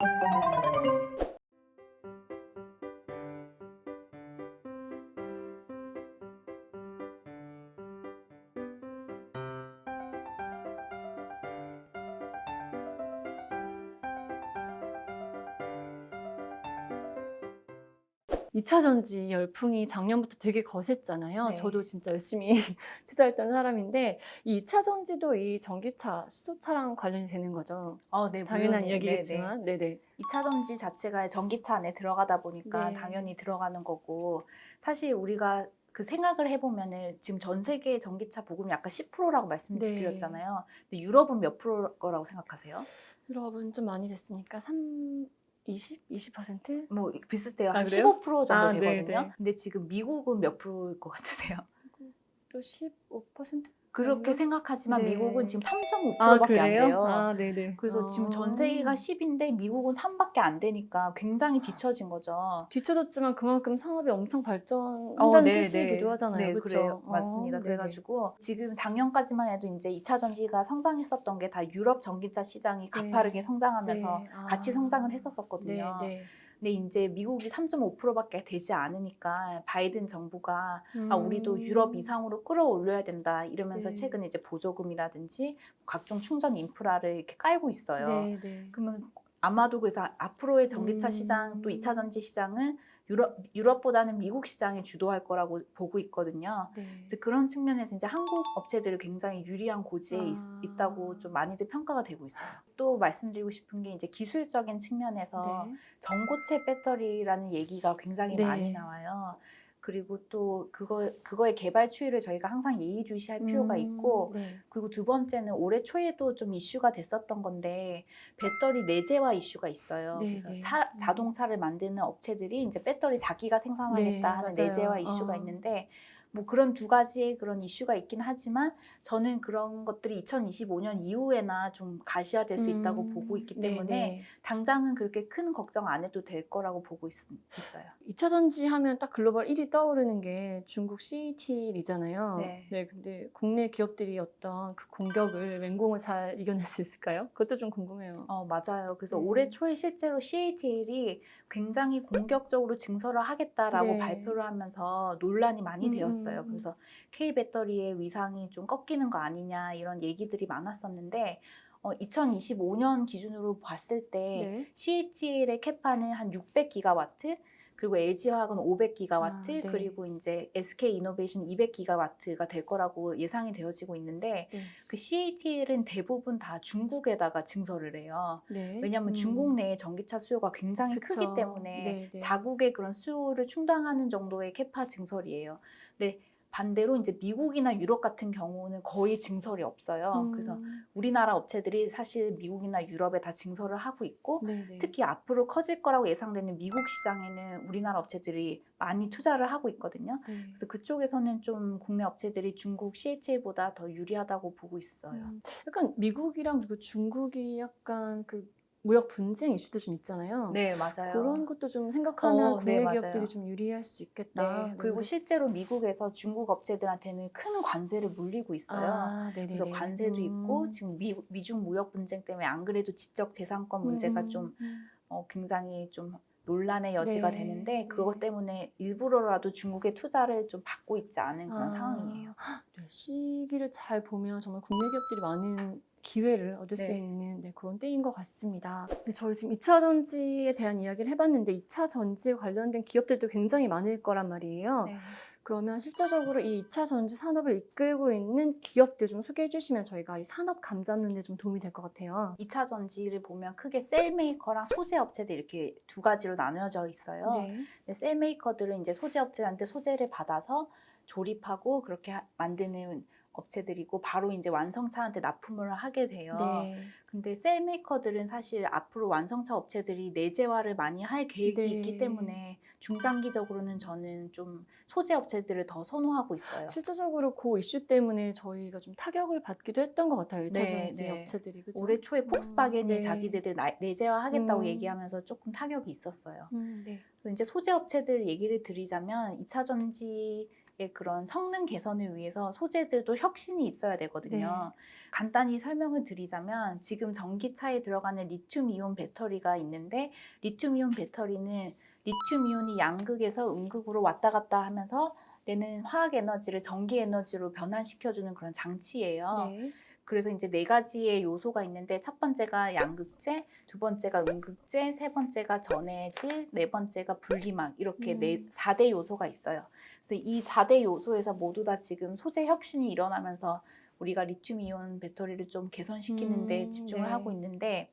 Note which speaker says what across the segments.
Speaker 1: you 이차 전지 열풍이 작년부터 되게 거셌잖아요.
Speaker 2: 네.
Speaker 1: 저도 진짜 열심히 투자했던 사람인데 이 2차 전지도 이 전기차, 수소차랑 관련이 되는 거죠.
Speaker 2: 어, 네,
Speaker 1: 당연한
Speaker 2: 물론이에요.
Speaker 1: 이야기겠지만, 네네.
Speaker 2: 네, 네. 2차 전지 자체가 전기차 안에 들어가다 보니까
Speaker 1: 네.
Speaker 2: 당연히 들어가는 거고 사실 우리가 그 생각을 해보면은 지금 전 세계 전기차 보급이 아까 10%라고 말씀드렸잖아요. 근데 유럽은 몇 프로 거라고 생각하세요?
Speaker 1: 유럽은 좀 많이 됐으니까 3, 20, 20%?
Speaker 2: 뭐 비슷해요.
Speaker 1: 아,
Speaker 2: 한
Speaker 1: 그래요?
Speaker 2: 15% 정도
Speaker 1: 아,
Speaker 2: 되거든요.
Speaker 1: 네네.
Speaker 2: 근데 지금 미국은 몇 프로일 것 같으세요?
Speaker 1: 또 15%?
Speaker 2: 그렇게
Speaker 1: 아닌가?
Speaker 2: 생각하지만
Speaker 1: 네.
Speaker 2: 미국은 지금 3.5%밖에
Speaker 1: 아,
Speaker 2: 안? 돼요.
Speaker 1: 아, 네네.
Speaker 2: 그래서 지금 전 세계가 10인데 미국은 3밖에 안 되니까 굉장히 뒤처진 거죠.
Speaker 1: 뒤쳐졌지만 그만큼 상업이 엄청
Speaker 2: 어,
Speaker 1: 발전한다는
Speaker 2: 네,
Speaker 1: 뜻이기도
Speaker 2: 네.
Speaker 1: 하잖아요.
Speaker 2: 네,
Speaker 1: 그렇죠?
Speaker 2: 그래요. 맞습니다. 그래가지고 지금 작년까지만 해도 이제 2차 전지가 성장했었던 게 다 유럽 전기차 시장이 가파르게 성장하면서 같이 성장을 했었었거든요.
Speaker 1: 네, 네.
Speaker 2: 근데 이제 미국이 3.5%밖에 되지 않으니까 바이든 정부가 아 우리도
Speaker 1: 음.
Speaker 2: 유럽 이상으로 끌어올려야 된다 이러면서
Speaker 1: 네.
Speaker 2: 최근에 이제 보조금이라든지 각종 충전 인프라를 이렇게 깔고 있어요.
Speaker 1: 네, 네.
Speaker 2: 그러면 아마도 그래서 앞으로의 전기차
Speaker 1: 음.
Speaker 2: 시장 또 2차 전지 시장은 유럽 유럽 보다는 미국 시장이 주도할 거라고 보고 있거든요.
Speaker 1: 네.
Speaker 2: 그런 측면에서 이제 한국 업체들이 굉장히 유리한 고지에 있,
Speaker 1: 아.
Speaker 2: 있 다고 좀 많이들 평가가 되고 있어요. 또 말씀드리고 싶은 게 이제 기술적인 측면에서
Speaker 1: 네.
Speaker 2: 전고체 배터리라는 얘기가 굉장히
Speaker 1: 네.
Speaker 2: 많이 나와요. 그리고 또 그거 그거의 개발 추이를 저희가 항상 예의주시할 필요가
Speaker 1: 음,
Speaker 2: 있고
Speaker 1: 네.
Speaker 2: 그리고 두 번째는 올해 초에도 좀 이슈가 됐었던 건데 배터리 내재화 이슈가 있어요.
Speaker 1: 네,
Speaker 2: 그래서
Speaker 1: 네.
Speaker 2: 차,
Speaker 1: 음.
Speaker 2: 자동차를 만드는 업체들이 이제 배터리 자기가 생산하겠다
Speaker 1: 네,
Speaker 2: 하는
Speaker 1: 맞아요.
Speaker 2: 내재화 이슈가
Speaker 1: 어.
Speaker 2: 있는데 뭐 그런 두 가지의 그런 이슈가 있긴 하지만 저는 그런 것들이 2025년 이후에나 좀 가시화될 수 있다고
Speaker 1: 음,
Speaker 2: 보고 있기
Speaker 1: 네,
Speaker 2: 때문에
Speaker 1: 네.
Speaker 2: 당장은 그렇게 큰 걱정 안 해도 될 거라고 보고 있, 있어요.
Speaker 1: 2차 전지 하면 딱 글로벌 1위 떠오르는 게 중국 CATL이잖아요.
Speaker 2: 네.
Speaker 1: 근데 국내 기업들이 어떤 그 공격을 맹공을 잘 이겨낼 수 있을까요? 그것도 좀 궁금해요.
Speaker 2: 어, 맞아요. 그래서
Speaker 1: 음.
Speaker 2: 올해 초에 실제로 CATL이 굉장히 공격적으로 증설을 하겠다라고
Speaker 1: 네.
Speaker 2: 발표를 하면서 논란이 많이
Speaker 1: 음,
Speaker 2: 되었어요.
Speaker 1: 음, 음.
Speaker 2: 그래서 K 배터리의 위상이 좀 꺾이는 거 아니냐 이런 얘기들이 많았었는데 어, 2025년 기준으로 봤을 때
Speaker 1: 네.
Speaker 2: CATL의 캐파는 한 600기가와트, 그리고 LG화학은 500기가와트,
Speaker 1: 아, 네.
Speaker 2: 그리고 이제 SK 이노베이션 200기가와트가 될 거라고 예상이 되어지고 있는데
Speaker 1: 네.
Speaker 2: 그 CATL은 대부분 다 중국에다가 증설을 해요.
Speaker 1: 네.
Speaker 2: 왜냐하면
Speaker 1: 음.
Speaker 2: 중국 내에 전기차 수요가 굉장히
Speaker 1: 그쵸.
Speaker 2: 크기 때문에
Speaker 1: 네, 네.
Speaker 2: 자국의 그런 수요를 충당하는 정도의 캐파 증설이에요. 근데 반대로 이제 미국이나 유럽 같은 경우는 거의 증설이 없어요. 그래서
Speaker 1: 음.
Speaker 2: 우리나라 업체들이 사실 미국이나 유럽에 다 증설을 하고 있고
Speaker 1: 네, 네.
Speaker 2: 특히 앞으로 커질 거라고 예상되는 미국 시장에는 우리나라 업체들이 많이 투자를 하고 있거든요.
Speaker 1: 네.
Speaker 2: 그래서 그쪽에서는 좀 국내 업체들이 중국 CATL보다 더 유리하다고 보고 있어요.
Speaker 1: 음, 약간 미국이랑 그리고 중국이 약간 그 무역 분쟁 이슈도 좀 있잖아요.
Speaker 2: 네, 맞아요.
Speaker 1: 그런 것도 좀 생각하면
Speaker 2: 어,
Speaker 1: 국내
Speaker 2: 네, 맞아요.
Speaker 1: 기업들이 좀 유리할 수
Speaker 2: 네,
Speaker 1: 있겠다.
Speaker 2: 그리고 실제로 미국에서 중국 업체들한테는 큰 관세를 물리고 있어요.
Speaker 1: 아, 네네네.
Speaker 2: 그래서 관세도 있고
Speaker 1: 음.
Speaker 2: 지금 미, 미중 무역 분쟁 때문에 안 그래도 지적 재산권 문제가
Speaker 1: 음,
Speaker 2: 좀
Speaker 1: 음.
Speaker 2: 어, 굉장히 좀 논란의 여지가
Speaker 1: 네,
Speaker 2: 되는데
Speaker 1: 네.
Speaker 2: 그것 때문에 일부러라도 중국의 투자를 좀 받고 있지 않은 그런
Speaker 1: 아,
Speaker 2: 상황이에요.
Speaker 1: 네, 시기를 잘 보면 정말 국내 기업들이 많은 기회를 얻을 수
Speaker 2: 네.
Speaker 1: 있는 네, 그런 때인 것 같습니다. 네, 저희 지금 2차 전지에 대한 이야기를 해봤는데 2차 전지에 관련된 기업들도 굉장히 많을 거란 말이에요.
Speaker 2: 네.
Speaker 1: 그러면 실제적으로 이 2차 전지 산업을 이끌고 있는 기업들 좀 소개해 주시면 저희가 이 산업 감 잡는 데 좀 도움이 될 것 같아요.
Speaker 2: 2차 전지를 보면 크게 셀 메이커랑 소재 업체들 이렇게 두 가지로 나뉘어져 있어요.
Speaker 1: 네.
Speaker 2: 근데 셀 메이커들은 이제 소재 업체한테 소재를 받아서 조립하고 그렇게 하- 만드는 업체들이고 바로 이제 완성차한테 납품을 하게 돼요.
Speaker 1: 네.
Speaker 2: 근데 셀 메이커들은 사실 앞으로 완성차 업체들이 내재화를 많이 할 계획이
Speaker 1: 네.
Speaker 2: 있기 때문에 중장기적으로는 저는 좀 소재 업체들을 더 선호하고 있어요.
Speaker 1: 실제적으로 그 이슈 때문에 저희가 좀 타격을 받기도 했던 것 같아요. 2차
Speaker 2: 네,
Speaker 1: 전지
Speaker 2: 네.
Speaker 1: 업체들이. 그죠?
Speaker 2: 올해 초에 폭스바겐이
Speaker 1: 네.
Speaker 2: 자기네들 나- 내재화하겠다고
Speaker 1: 음.
Speaker 2: 얘기하면서 조금 타격이 있었어요.
Speaker 1: 음, 네.
Speaker 2: 그래서 이제 소재 업체들 얘기를 드리자면 2차 전지 그런 성능 개선을 위해서 소재들도 혁신이 있어야 되거든요. 간단히 설명을 드리자면 지금 전기차에 들어가는 리튬 이온 배터리가 있는데 리튬 이온 배터리는 리튬 이온이 양극에서 음극으로 왔다 갔다 하면서 내는 화학 에너지를 전기 에너지로 변환시켜주는 그런 장치예요.
Speaker 1: 네.
Speaker 2: 그래서 이제 네 가지의 요소가 있는데 첫 번째가 양극재, 두 번째가 음극재, 세 번째가 전해질, 네 번째가 분리막 이렇게
Speaker 1: 음.
Speaker 2: 네 4대 요소가 있어요. 그래서 이 4대 요소에서 모두 다 지금 소재 혁신이 일어나면서 우리가 리튬 이온 배터리를 좀 개선시키는데
Speaker 1: 음,
Speaker 2: 집중을
Speaker 1: 네.
Speaker 2: 하고 있는데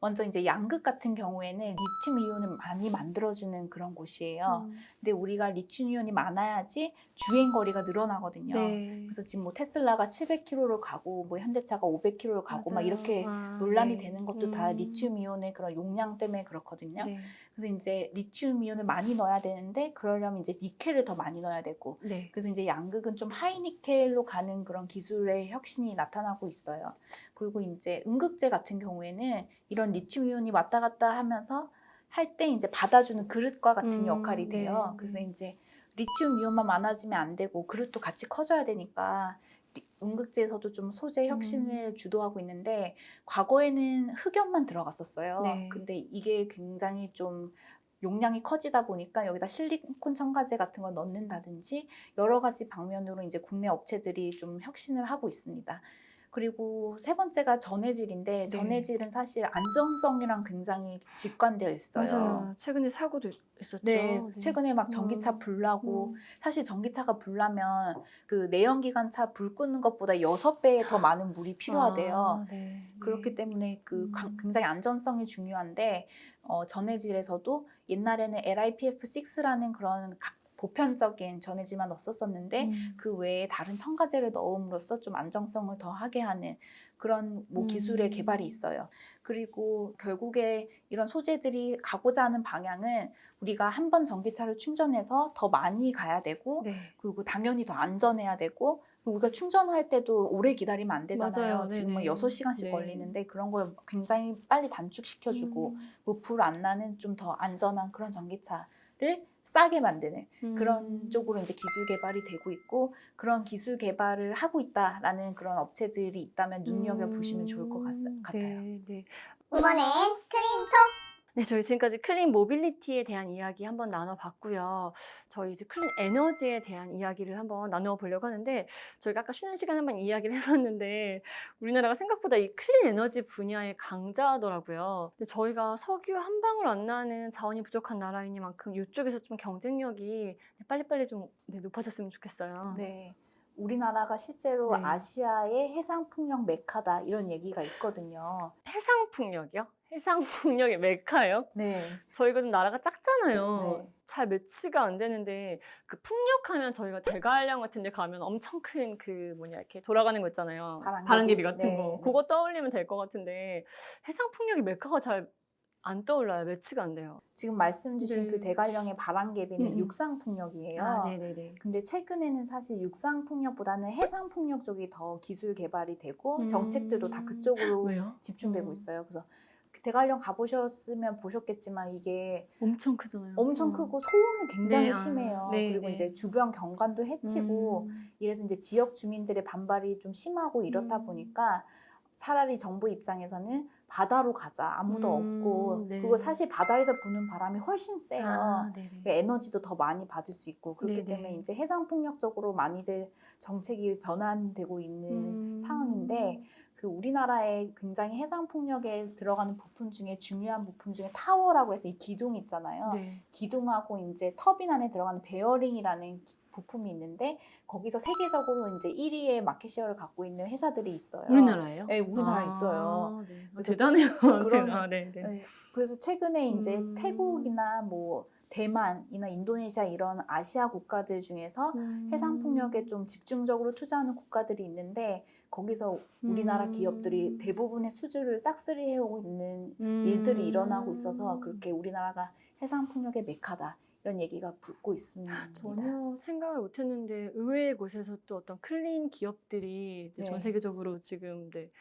Speaker 2: 먼저 이제 양극 같은 경우에는 리튬 이온을 많이 만들어주는 그런 곳이에요.
Speaker 1: 음,
Speaker 2: 근데 우리가 리튬 이온이 많아야지 주행 거리가 늘어나거든요.
Speaker 1: 네.
Speaker 2: 그래서 지금 뭐 테슬라가 700km를 가고 뭐 현대차가 500km를 가고 막
Speaker 1: 맞아요.
Speaker 2: 이렇게
Speaker 1: 아,
Speaker 2: 논란이
Speaker 1: 네.
Speaker 2: 되는 것도 다
Speaker 1: 음.
Speaker 2: 리튬 이온의 그런 용량 때문에 그렇거든요.
Speaker 1: 네.
Speaker 2: 그래서 이제 리튬 이온을 많이 넣어야 되는데 그러려면 이제 니켈을 더 많이 넣어야 되고
Speaker 1: 네.
Speaker 2: 그래서 이제 양극은 좀 하이니켈로 가는 그런 기술의 혁신이 나타나고 있어요. 그리고 이제 음극재 같은 경우에는 이런 리튬 이온이 왔다 갔다 하면서 할 때 이제 받아주는 그릇과 같은
Speaker 1: 음,
Speaker 2: 역할이 돼요.
Speaker 1: 네,
Speaker 2: 그래서
Speaker 1: 네.
Speaker 2: 이제 리튬 이온만 많아지면 안 되고 그릇도 같이 커져야 되니까 리- 음극재에서도 좀 소재 혁신을 주도하고 있는데 과거에는 흑연만 들어갔었어요.
Speaker 1: 네.
Speaker 2: 근데 이게 굉장히 좀 용량이 커지다 보니까 여기다 실리콘 첨가제 같은 걸 넣는다든지 여러 가지 방면으로 이제 국내 업체들이 좀 혁신을 하고 있습니다. 그리고 세 번째가 전해질인데
Speaker 1: 네.
Speaker 2: 전해질은 사실 안전성이랑 굉장히 직관되어 있어요.
Speaker 1: 맞아요. 최근에 사고도 있었죠.
Speaker 2: 네, 최근에 막
Speaker 1: 음.
Speaker 2: 전기차 불나고
Speaker 1: 음.
Speaker 2: 사실 전기차가 불나면 그 내연기관차 불 끄는 것보다 여섯 배 더 많은 물이 필요하대요.
Speaker 1: 아, 네.
Speaker 2: 그렇기
Speaker 1: 네.
Speaker 2: 때문에 그
Speaker 1: 음.
Speaker 2: 강- 굉장히 안전성이 중요한데 어, 전해질에서도 옛날에는 LiPF6라는 그런 가- 보편적인 전해질만 넣었었는데
Speaker 1: 음.
Speaker 2: 그 외에 다른 첨가제를 넣음으로써 좀 안정성을 더 하게 하는 그런 뭐 기술의
Speaker 1: 음.
Speaker 2: 개발이 있어요. 그리고 결국에 이런 소재들이 가고자 하는 방향은 우리가 한 번 전기차를 충전해서 더 많이 가야 되고
Speaker 1: 네.
Speaker 2: 그리고 당연히 더 안전해야 되고 우리가 충전할 때도 오래 기다리면 안
Speaker 1: 되잖아요.
Speaker 2: 지금은
Speaker 1: 네네.
Speaker 2: 6시간씩
Speaker 1: 네.
Speaker 2: 걸리는데 그런 걸 굉장히 빨리 단축시켜주고
Speaker 1: 음.
Speaker 2: 뭐불안 나는 좀 더 안전한 그런 전기차를 싸게 만드는 그런
Speaker 1: 음.
Speaker 2: 쪽으로 이제 기술 개발이 되고 있고 그런 기술 개발을 하고 있다라는 그런 업체들이 있다면 눈여겨 보시면 좋을 것 같,
Speaker 1: 음,
Speaker 2: 같아요.
Speaker 1: 네, 네.
Speaker 3: 이번엔 클린톡
Speaker 1: 네, 저희 지금까지 클린 모빌리티에 대한 이야기 한번 나눠봤고요. 저희 이제 클린 에너지에 대한 이야기를 한번 나눠보려고 하는데 저희가 아까 쉬는 시간에 한번 이야기를 해봤는데 우리나라가 생각보다 이 클린 에너지 분야에 강자더라고요. 근데 저희가 석유 한 방울 안 나는 자원이 부족한 나라이니만큼 이쪽에서 좀 경쟁력이 빨리빨리 좀 네, 높아졌으면 좋겠어요.
Speaker 2: 네. 우리나라가 실제로
Speaker 1: 네.
Speaker 2: 아시아의 해상 풍력 메카다 이런 얘기가 있거든요.
Speaker 1: 해상 풍력이요? 해상 풍력의 메카요?
Speaker 2: 네.
Speaker 1: 저희가 좀 나라가 작잖아요.
Speaker 2: 네.
Speaker 1: 잘 매치가 안 되는데 그 풍력하면 저희가 대관령 같은 데 가면 엄청 큰 그 뭐냐 이렇게 돌아가는 거 있잖아요.
Speaker 2: 바람개비.
Speaker 1: 바람개비 같은
Speaker 2: 네,
Speaker 1: 거.
Speaker 2: 네.
Speaker 1: 그거 떠올리면 될 것 같은데 해상 풍력이 메카가 잘 안 떠올라요. 매치가 안 돼요.
Speaker 2: 지금 말씀 주신
Speaker 1: 네.
Speaker 2: 그 대관령의 바람개비는
Speaker 1: 음, 음.
Speaker 2: 육상 풍력이에요.
Speaker 1: 아, 네네네.
Speaker 2: 근데 최근에는 사실 육상 풍력보다는 해상 풍력 쪽이 더 기술 개발이 되고
Speaker 1: 음.
Speaker 2: 정책들도 다 그쪽으로
Speaker 1: 왜요?
Speaker 2: 집중되고
Speaker 1: 음.
Speaker 2: 있어요. 그래서 대관령 가보셨으면 보셨겠지만 이게
Speaker 1: 엄청 크잖아요.
Speaker 2: 엄청
Speaker 1: 음.
Speaker 2: 크고 소음이 굉장히
Speaker 1: 네, 아,
Speaker 2: 심해요.
Speaker 1: 네,
Speaker 2: 그리고
Speaker 1: 네.
Speaker 2: 이제 주변 경관도 해치고
Speaker 1: 음.
Speaker 2: 이래서 이제 지역 주민들의 반발이 좀 심하고 이렇다
Speaker 1: 음.
Speaker 2: 보니까 차라리 정부 입장에서는 바다로 가자 아무도
Speaker 1: 음,
Speaker 2: 없고
Speaker 1: 네.
Speaker 2: 그리고 사실 바다에서 부는 바람이 훨씬 세요.
Speaker 1: 아, 네네.
Speaker 2: 그 에너지도 더 많이 받을 수 있고 그렇기
Speaker 1: 네네.
Speaker 2: 때문에 이제 해상 풍력 쪽으로 많이들 정책이 변환되고 있는
Speaker 1: 음.
Speaker 2: 상황인데 그 우리나라에 굉장히 해상 풍력에 들어가는 부품 중에 중요한 부품 중에 타워라고 해서 이 기둥 있잖아요.
Speaker 1: 네.
Speaker 2: 기둥하고 이제 터빈 안에 들어가는 베어링이라는 기- 부품이 있는데 거기서 세계적으로 이제 1위의 마켓시어를 갖고 있는 회사들이 있어요.
Speaker 1: 우리나라예요?
Speaker 2: 네, 우리나라에
Speaker 1: 아,
Speaker 2: 있어요.
Speaker 1: 네. 대단해요.
Speaker 2: 그런-
Speaker 1: 아, 네, 네.
Speaker 2: 네, 그래서 최근에 이제
Speaker 1: 음.
Speaker 2: 태국이나 뭐 대만이나 인도네시아 이런 아시아 국가들 중에서
Speaker 1: 음.
Speaker 2: 해상 풍력에 좀 집중적으로 투자하는 국가들이 있는데 거기서 우리나라
Speaker 1: 음.
Speaker 2: 기업들이 대부분의 수주를 싹쓸이 해오고 있는
Speaker 1: 음.
Speaker 2: 일들이 일어나고 있어서 그렇게 우리나라가 해상 풍력의 메카다 이런 얘기가 붙고 있습니다.
Speaker 1: 아, 전혀 생각을 못했는데 의외의 곳에서 또 어떤 클린 기업들이 이제 전
Speaker 2: 네.
Speaker 1: 세계적으로 지금 네,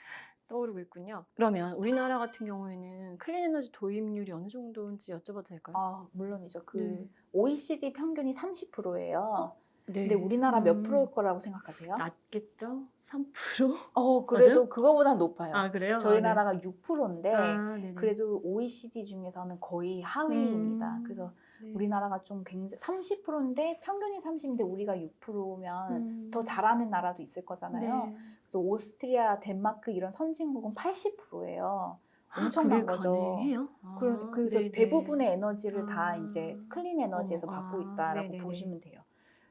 Speaker 1: 떠오르고 있군요. 그러면 우리나라 같은 경우에는 클린 에너지 도입률이 어느 정도인지 여쭤봐도 될까요?
Speaker 2: 아 물론이죠. 그
Speaker 1: 네.
Speaker 2: OECD 평균이 30%예요.
Speaker 1: 네.
Speaker 2: 근데 우리나라 몇
Speaker 1: 음,
Speaker 2: 프로일 거라고 생각하세요?
Speaker 1: 낮겠죠? 3%?
Speaker 2: 어, 그래도 그거보다 높아요.
Speaker 1: 아 그래요?
Speaker 2: 저희
Speaker 1: 아, 네.
Speaker 2: 나라가 6%인데
Speaker 1: 아, 네네.
Speaker 2: 그래도 OECD 중에서는 거의 하위입니다.
Speaker 1: 음,
Speaker 2: 그래서
Speaker 1: 네.
Speaker 2: 우리나라가 좀 굉장히 30%인데 평균이 30인데 우리가 6%면
Speaker 1: 음.
Speaker 2: 더 잘하는 나라도 있을 거잖아요.
Speaker 1: 네.
Speaker 2: 그래서 오스트리아, 덴마크 이런 선진국은 80%예요. 엄청난
Speaker 1: 그게
Speaker 2: 거죠.
Speaker 1: 가능해요?
Speaker 2: 그래-
Speaker 1: 아,
Speaker 2: 그래서
Speaker 1: 네네.
Speaker 2: 대부분의 에너지를 다
Speaker 1: 아.
Speaker 2: 이제 클린 에너지에서
Speaker 1: 어머,
Speaker 2: 받고
Speaker 1: 아,
Speaker 2: 있다라고
Speaker 1: 네네네.
Speaker 2: 보시면 돼요.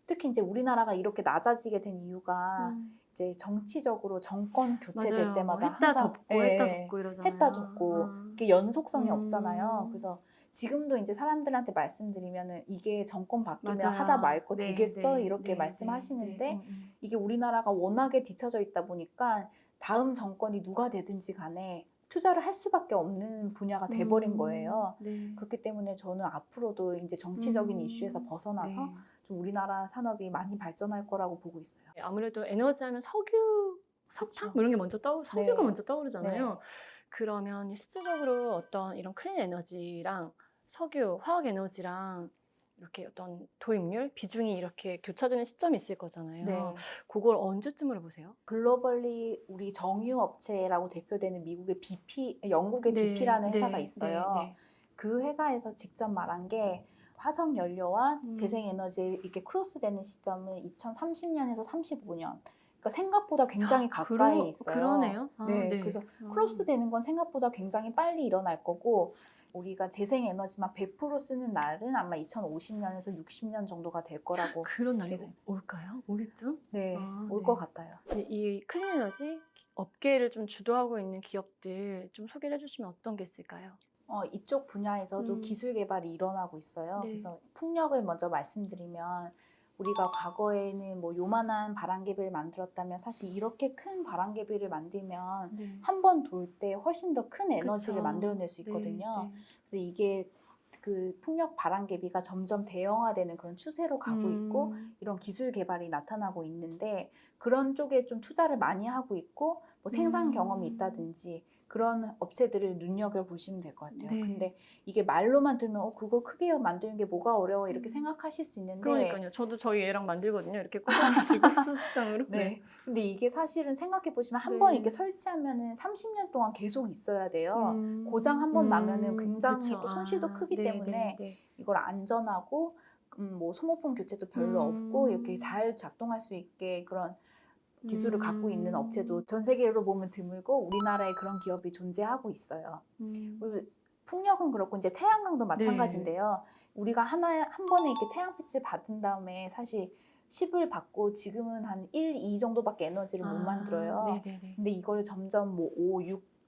Speaker 2: 특히 이제 우리나라가 이렇게 낮아지게 된 이유가
Speaker 1: 음,
Speaker 2: 이제 정치적으로 정권 교체될
Speaker 1: 맞아요.
Speaker 2: 때마다
Speaker 1: 뭐 했다
Speaker 2: 항상
Speaker 1: 접고
Speaker 2: 예,
Speaker 1: 했다 접고 이러잖아요.
Speaker 2: 했다 접고
Speaker 1: 아.
Speaker 2: 이게 연속성이
Speaker 1: 음.
Speaker 2: 없잖아요. 그래서 지금도 이제 사람들한테 말씀드리면은 이게 정권 바뀌면
Speaker 1: 맞아요.
Speaker 2: 하다 말고
Speaker 1: 네,
Speaker 2: 되겠어
Speaker 1: 네,
Speaker 2: 이렇게
Speaker 1: 네,
Speaker 2: 말씀하시는데
Speaker 1: 네, 네. 음, 음.
Speaker 2: 이게 우리나라가 워낙에 뒤처져 있다 보니까 다음 정권이 누가 되든지 간에 투자를 할 수밖에 없는 분야가 돼버린
Speaker 1: 음,
Speaker 2: 거예요.
Speaker 1: 네.
Speaker 2: 그렇기 때문에 저는 앞으로도 이제 정치적인
Speaker 1: 음,
Speaker 2: 이슈에서 벗어나서
Speaker 1: 네.
Speaker 2: 좀 우리나라 산업이 많이 발전할 거라고 보고 있어요.
Speaker 1: 아무래도 에너지 하면 석유, 석탄. 뭐 이런 게 먼저 떠오 석유가
Speaker 2: 네.
Speaker 1: 먼저 떠오르잖아요. 그러면 실질적으로 어떤 이런 클린 에너지랑 석유, 화학 에너지랑 이렇게 어떤 도입률 비중이 이렇게 교차되는 시점이 있을 거잖아요.
Speaker 2: 네.
Speaker 1: 그걸 언제쯤으로 보세요?
Speaker 2: 글로벌리 우리 정유 업체라고 대표되는 미국의 BP, 영국의
Speaker 1: 네,
Speaker 2: BP라는
Speaker 1: 네,
Speaker 2: 회사가
Speaker 1: 네,
Speaker 2: 있어요.
Speaker 1: 네.
Speaker 2: 그 회사에서 직접 말한 게 화석 연료와
Speaker 1: 음.
Speaker 2: 재생 에너지 이렇게 크로스되는 시점은 2030년에서 35년. 그러니까 생각보다 굉장히 가까이
Speaker 1: 그러-
Speaker 2: 있어요.
Speaker 1: 그러네요. 아,
Speaker 2: 네, 그래서 크로스 되는 건 생각보다 굉장히 빨리 일어날 거고 우리가 재생 에너지만 100% 쓰는 날은 아마 2050년에서 60년 정도가 될 거라고
Speaker 1: 그런 날이
Speaker 2: 그래서-
Speaker 1: 올까요? 오겠죠?
Speaker 2: 네,
Speaker 1: 아,
Speaker 2: 올
Speaker 1: 네.
Speaker 2: 것 같아요.
Speaker 1: 이 클린 에너지 업계를 좀 주도하고 있는 기업들 좀 소개를 해주시면 어떤 게 있을까요?
Speaker 2: 어, 이쪽 분야에서도
Speaker 1: 음.
Speaker 2: 기술 개발이 일어나고 있어요.
Speaker 1: 네.
Speaker 2: 그래서 풍력을 먼저 말씀드리면 우리가 과거에는 뭐 요만한 바람개비를 만들었다면 사실 이렇게 큰 바람개비를 만들면
Speaker 1: 네.
Speaker 2: 한번 돌 때 훨씬 더 큰 에너지를
Speaker 1: 그쵸.
Speaker 2: 만들어낼 수
Speaker 1: 네,
Speaker 2: 있거든요.
Speaker 1: 네.
Speaker 2: 그래서 이게 그 풍력 바람개비가 점점 대형화되는 그런 추세로 가고 있고
Speaker 1: 음,
Speaker 2: 이런 기술 개발이 나타나고 있는데 그런 쪽에 좀 투자를 많이 하고 있고 뭐 생산
Speaker 1: 음.
Speaker 2: 경험이 있다든지 그런 업체들을 눈여겨 보시면 될 것 같아요.
Speaker 1: 네.
Speaker 2: 근데 이게 말로만 들면 어 그거 크게 만드는 게 뭐가 어려워 이렇게
Speaker 1: 음.
Speaker 2: 생각하실 수 있는데
Speaker 1: 그러니까요. 저도 저희 애랑 만들거든요. 이렇게 꽂아가지고 수수깡으로.
Speaker 2: 네. 근데 이게 사실은 생각해 보시면 한
Speaker 1: 네.
Speaker 2: 번 이렇게 설치하면은 30년 동안 계속 있어야 돼요.
Speaker 1: 음,
Speaker 2: 고장 한 번 나면은 굉장히
Speaker 1: 그쵸.
Speaker 2: 또 손실도
Speaker 1: 아,
Speaker 2: 크기
Speaker 1: 네,
Speaker 2: 때문에
Speaker 1: 네, 네.
Speaker 2: 이걸 안전하고 음, 뭐 소모품 교체도 별로
Speaker 1: 음.
Speaker 2: 없고 이렇게 잘 작동할 수 있게 그런 기술을 갖고 있는
Speaker 1: 음.
Speaker 2: 업체도 전 세계로 보면 드물고 우리나라에 그런 기업이 존재하고 있어요.
Speaker 1: 음.
Speaker 2: 풍력은 그렇고 이제 태양광도 마찬가지인데요. 우리가 하나 한 번에 이렇게 태양빛을 받은 다음에 사실 10을 받고 지금은 한 1, 2 정도밖에 에너지를 못
Speaker 1: 아,
Speaker 2: 만들어요.
Speaker 1: 네네네.
Speaker 2: 근데 이걸 점점 뭐 5,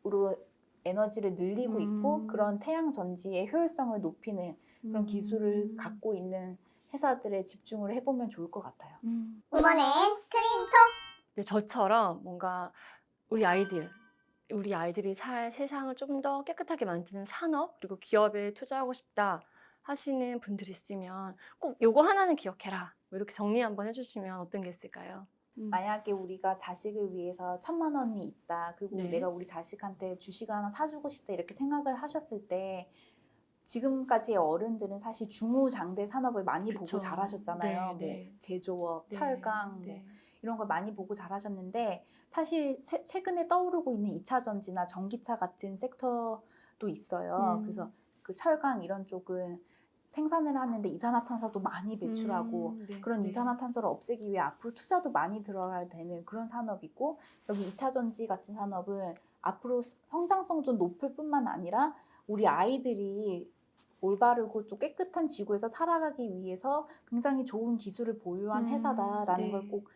Speaker 2: 6으로 에너지를 늘리고 있고
Speaker 1: 음.
Speaker 2: 그런 태양 전지의 효율성을 높이는 그런
Speaker 1: 음.
Speaker 2: 기술을 갖고 있는 회사들에 집중을 해보면 좋을 것 같아요.
Speaker 1: 음.
Speaker 3: 이번엔 클린톡
Speaker 1: 근데 저처럼 뭔가 우리 아이들, 우리 아이들이 살 세상을 좀 더 깨끗하게 만드는 산업 그리고 기업에 투자하고 싶다 하시는 분들이 있으면 꼭 요거 하나는 기억해라. 뭐 이렇게 정리 한번 해주시면 어떤 게 있을까요? 음.
Speaker 2: 만약에 우리가 자식을 위해서 천만 원이 있다. 그리고
Speaker 1: 네.
Speaker 2: 내가 우리 자식한테 주식을 하나 사주고 싶다. 이렇게 생각을 하셨을 때 지금까지의 어른들은 사실 중후장대 산업을 많이
Speaker 1: 그쵸.
Speaker 2: 보고 자라셨잖아요.
Speaker 1: 네, 네.
Speaker 2: 뭐 제조업,
Speaker 1: 네,
Speaker 2: 철강 뭐
Speaker 1: 네.
Speaker 2: 이런 걸 많이 보고 자라셨는데 사실 세- 최근에 떠오르고 있는 2차 전지나 전기차 같은 섹터도 있어요.
Speaker 1: 음.
Speaker 2: 그래서 그 철강 이런 쪽은 생산을 하는데 이산화탄소도 많이 배출하고
Speaker 1: 음, 네,
Speaker 2: 그런
Speaker 1: 네.
Speaker 2: 이산화탄소를 없애기 위해 앞으로 투자도 많이 들어가야 되는 그런 산업이고 여기 2차 전지 같은 산업은 앞으로 스- 성장성도 높을 뿐만 아니라 우리 아이들이 올바르고 또 깨끗한 지구에서 살아가기 위해서 굉장히 좋은 기술을 보유한
Speaker 1: 음,
Speaker 2: 회사다라는
Speaker 1: 네.
Speaker 2: 걸꼭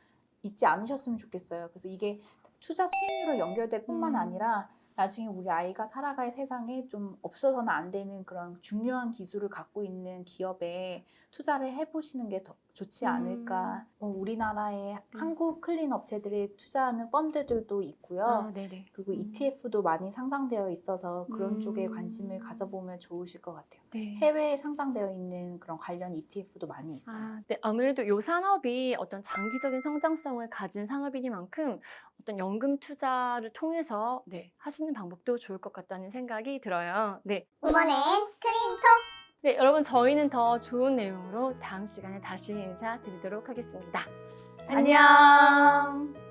Speaker 2: 잊지 않으셨으면 좋겠어요. 그래서 이게 투자 수익률로 연결될 뿐만
Speaker 1: 음.
Speaker 2: 아니라 나중에 우리 아이가 살아갈 세상에 좀 없어서는 안 되는 그런 중요한 기술을 갖고 있는 기업에 투자를 해보시는 게 더 좋지
Speaker 1: 음.
Speaker 2: 않을까. 어, 우리나라의
Speaker 1: 네.
Speaker 2: 한국 클린 업체들이 투자하는 펀드들도 있고요.
Speaker 1: 아.
Speaker 2: 그리고
Speaker 1: 음.
Speaker 2: ETF도 많이 상장되어 있어서 그런
Speaker 1: 음.
Speaker 2: 쪽에 관심을 가져보면 좋으실 것 같아요.
Speaker 1: 네.
Speaker 2: 해외에 상장되어 있는 그런 관련 ETF도 많이 있어요.
Speaker 1: 아, 네. 아무래도 이 산업이 어떤 장기적인 성장성을 가진 산업이니만큼 어떤 연금 투자를 통해서 네, 하시는 방법도 좋을 것 같다는 생각이 들어요. 네.
Speaker 3: 이번엔 클린톡
Speaker 1: 네, 네, 여러분 저희는 더 좋은 내용으로 다음 시간에 다시 인사드리도록 하겠습니다.
Speaker 2: 안녕.